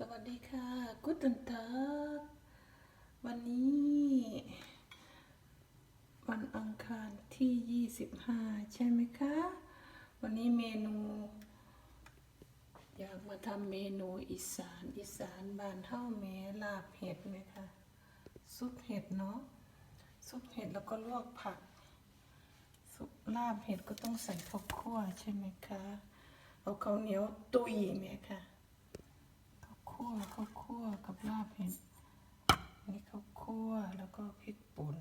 สวัสดีค่ะกุตันทักวันนี้ วันอังคารที่ 25 ใช่ไหมคะ วันนี้เมนู อยากมาทำเมนูอีสานอีสานบานเฮ้าแม่ลาบเห็ดไหมคะซุปเห็ดเนาะซุปเห็ดแล้วก็ลวกผัก ซุปลาบเห็ดก็ต้องใส่ข้าวคั่วใช่ไหมคะเอาข้าวเหนียวตุยไหมคะ คั่วข้าวคั่วกับลาบเห็ดนี่ข้าวคั่วแล้วก็พริกป่น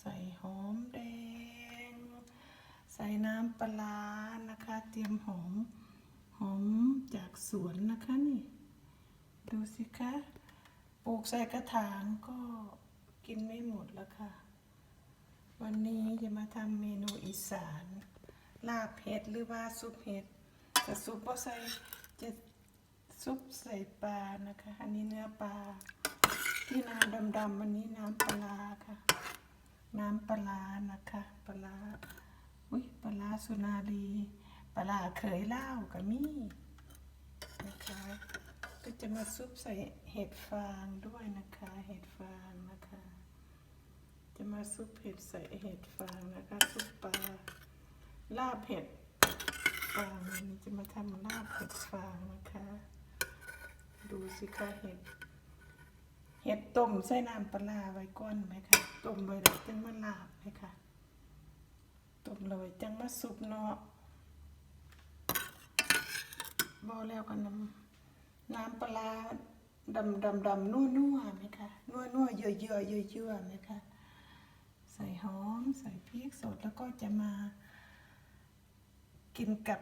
ใส่หอมแดง ใส่น้ำปลาร้านะคะ เตรียมหอมหอมจากสวนนะคะนี่ ดูสิคะปลูกใส่กระถางก็กินไม่หมดแล้วค่ะ วันนี้จะมาทำเมนูอีสานลาบเห็ดหรือว่าซุปเห็ดแต่ซุปก็ใส่จะ ซุปใส่ปลานะคะ อันนี้เนื้อปลา ที่น้ำดำๆอันนี้น้ำปลาค่ะ น้ำปลานะคะปลาอุ้ยปลาสุนารีปลาเขยเล่ากับมี่นะคะก็จะมาซุปใส่เห็ดฟางด้วยนะคะ เห็ดฟางนะคะ จะมาซุปเห็ดใส่เห็ดฟางนะคะซุปปลาลาบเห็ดฟางวันนี้จะมาทำลาบเห็ดฟางนะคะ ดูสิคะเห็ด เห็ดต้มใส่น้ำปลาไว้ก้อนไหมคะ ต้มไว้แล้วจังมาลาบไหมคะ ต้มเลยจังมาซุปเนาะบอแล้วกันน้ำน้ำปลาดำดำดำนัวนัวๆไหมคะนัวนัวๆเยอะเยอะเยอะเยอะๆไหมคะ ใส่หอม ใส่พริกสดแล้วก็จะมา กินกับ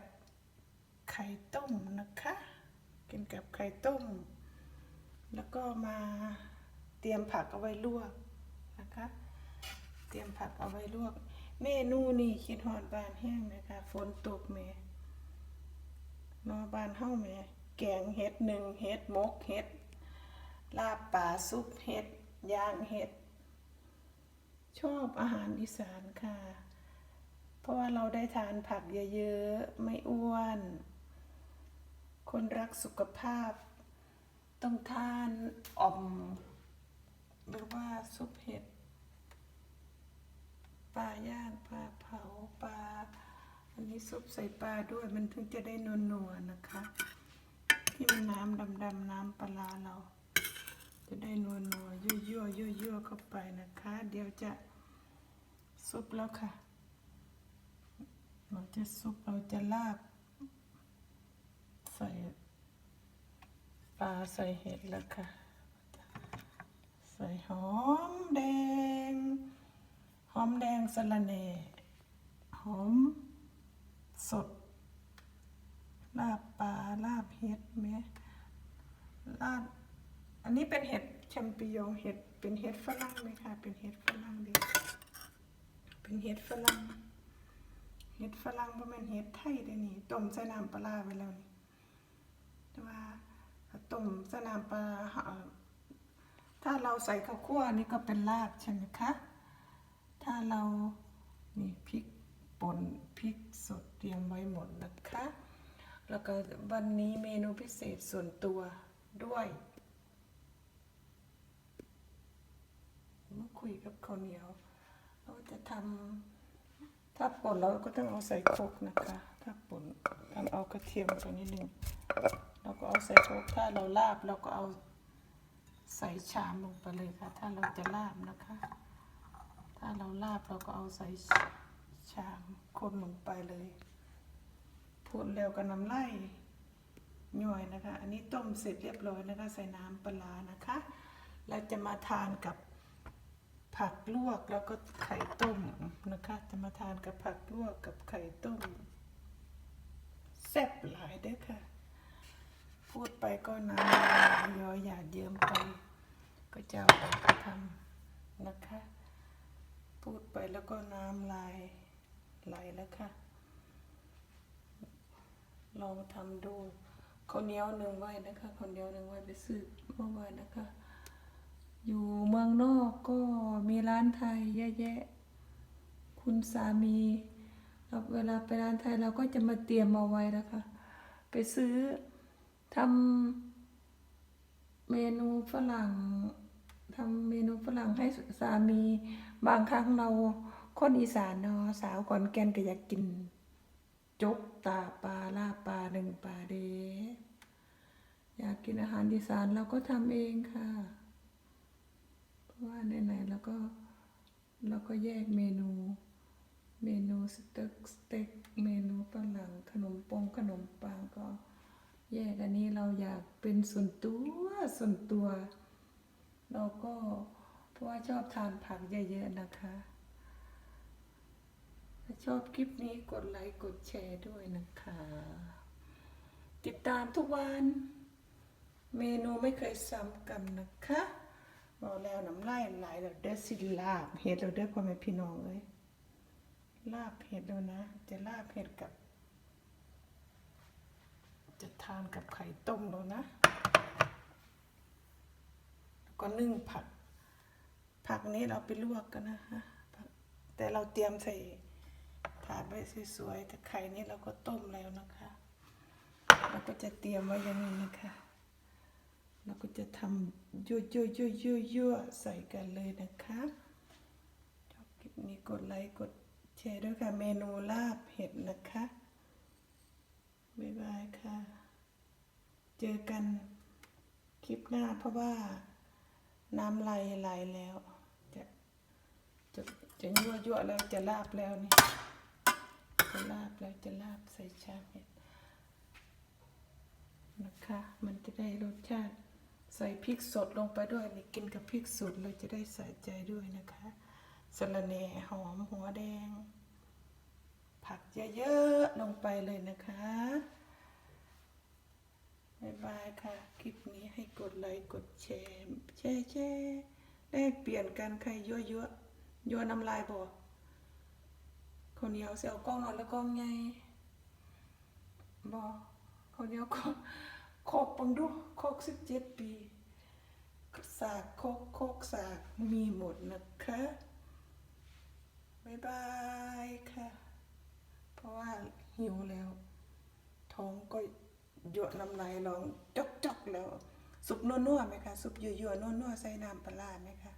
ไข่ต้มนะคะ กินกับไข่ต้ม แล้วก็มาเตรียมผักเอาไว้ลวกนะคะ เตรียมผักเอาไว้ลวก เมนูนี่คิดฮอดบานแห้งนะคะฝนตกแม่นอบานเฮาแม่แกงเห็ดหนึ่งเห็ดมกเห็ด ลาบป่าซุปเห็ดย่างเห็ด ชอบอาหารอีสานค่ะ เพราะว่าเราได้ทานผักเยอะๆ ไม่อ้วน คนรักสุขภาพ ต้องทานอ่อม หรือว่าซุปเห็ดปลาย่างปลาเผาปลาอันนี้ซุปใส่ปลาด้วยมันถึงจะได้นัวๆนะคะ ที่มันน้ำดำๆน้ำปลาเรา จะได้นวนัวๆยั่วยั่วยั่วยั่วๆเข้าไปนะคะ เดี๋ยวจะซุปแล้วค่ะ เราจะซุปเราจะลาบ ใส่ปลาใส่เห็ดแล้วค่ะ ใส่หอมแดง หอมแดงสะระแหน่หอมสด ลาบปลาลาบเห็ดไหมลาบอันนี้เป็นเห็ดแชมปิญองเห็ดเป็นเห็ดฝรั่งไหมคะเป็นเห็ดฝรั่งดีเป็นเห็ดฝรั่งเห็ดฝรั่งเพราะมันเห็ดไทยเด้นี่ต้มใส่น้ำปลาร้าไว้แล้วนี่ แต่ว่าต้มสน้ำปลาถ้าเราใส่ข้าวคั่วนี่ก็เป็นลาบใช่ไหมคะ ถ้าเรานี่พริกป่นพริกสดเตรียมไว้หมดนะคะ แล้วก็วันนี้เมนูพิเศษส่วนตัวด้วยมาคุยกับข้าวเหนียว เราจะทำถ้าป่นเราก็ต้องเอาใส่โครกนะคะ ถ้าป่นทำเอากระเทียมไปนิดนึง เราก็เอาใส่โครกถ้าเราลาบเราก็เอาใส่ชามลงไปเลยค่ะ ถ้าเราจะลาบนะคะ ถ้าเราลาบเราก็เอาใส่ชามคนลงไปเลย พูดเร็วกับน้ำไล่ย่อยนะคะ อันนี้ต้มเสร็จเรียบร้อยนะคะ ใส่น้ำปลาร้านะคะเราจะมาทานกับผักลวกแล้วก็ไข่ต้มนะคะ จะมาทานกับผักลวกกับไข่ต้มแซ่บหลายเด้อค่ะ พูดไปก็น้ำลายย้อยหยาดเยิ้มไป ก็จะทำนะคะ พูดไปแล้วก็น้ำลายไหลแล้วค่ะ ลองทำดูข้าวเหนียวหนึ่งไว้นะคะข้าวเหนียวหนึ่งไว้ไปซื้อเมื่อวานนะคะ อยู่เมืองนอกก็มีร้านไทยเยอะแยะ คุณสามีเราเวลาไปร้านไทยเราก็จะมาเตรียมเอาไว้นะคะ ไปซื้อ ทำเมนูฝรั่งทำเมนูฝรั่งให้สามีบางครั้งเราคนอีสานเนาะสาวก่อนแก่นก็อยากกิน จกตาปลาลาปลาหนึ่งปลาเดอยากกินอาหารอีสานเราก็ทำเองค่ะ เพราะว่าไหนๆเราก็เราก็แยกเมนู เมนูสเต็กสเต็กเมนูฝรั่งขนมปงขนม แยกอันนี้เราอยากเป็นส่วนตัวส่วนตัว เราก็เพราะว่าชอบทานผักเยอะๆนะคะ ถ้าชอบคลิปนี้กดไลค์กดแชร์ด้วยนะคะ ติดตามทุกวัน เมนูไม่เคยซ้ำกันนะคะบอกแล้วน้ำลายไหลแล้วเด้อสิลาบเห็ดเราเด้อพ่อแม่พี่น้องเอ้ยลาบเห็ดแล้วนะ จะลาบเห็ดกับ จะทานกับไข่ต้มแล้วนะ แล้วก็นึ่งผัก ผักนี้เราไปลวกกันนะคะแต่เราเตรียมใส่ถาดไว้สวยๆแต่ไข่นี้เราก็ต้มแล้วนะคะเราก็จะเตรียมไว้อย่างนี้นะคะเราก็จะทำยั่วยั่วยั่วยั่วยั่วใส่กันเลยนะคะชอบคลิปนี้กดไลค์กดแชร์ด้วยค่ะเมนูลาบเห็ดนะคะ บ๊ายบายค่ะ เจอกันคลิปหน้าเพราะว่าน้ำไหลไหลแล้ว จะจะจะยั่วยั่วแล้วจะลาบแล้วนี่ จะลาบแล้วจะลาบใส่ชามเห็ดนะคะ มันจะได้รสชาติใส่พริกสดลงไปด้วยนี่กินกับพริกสดเลยจะได้ใส่ใจด้วยนะคะสะระแหน่หอมหัวแดง ผักเยอะๆลงไปเลยนะคะบายบายค่ะ คลิปนี้ให้กดไลค์กดแชร์แชร์แชร์แลกเปลี่ยนกันใครยั่วยั่วยั่วน้ำลายบอกคนเดียวเสียวกล้องนอนแล้วกล้องไงบอกคนเดียวก็โคกปังดูโคกสิบเจ็ดปีสากโคกโคกสากมีหมดนะคะบายบายค่ะ ราะว่าหิวแล้ว ท้องก็หยดน้ำลายร้องจอกๆแล้ว ซุปนัวๆไหมคะซุปยั่วๆนัวๆใส่น้ำปลาร้าไหมคะ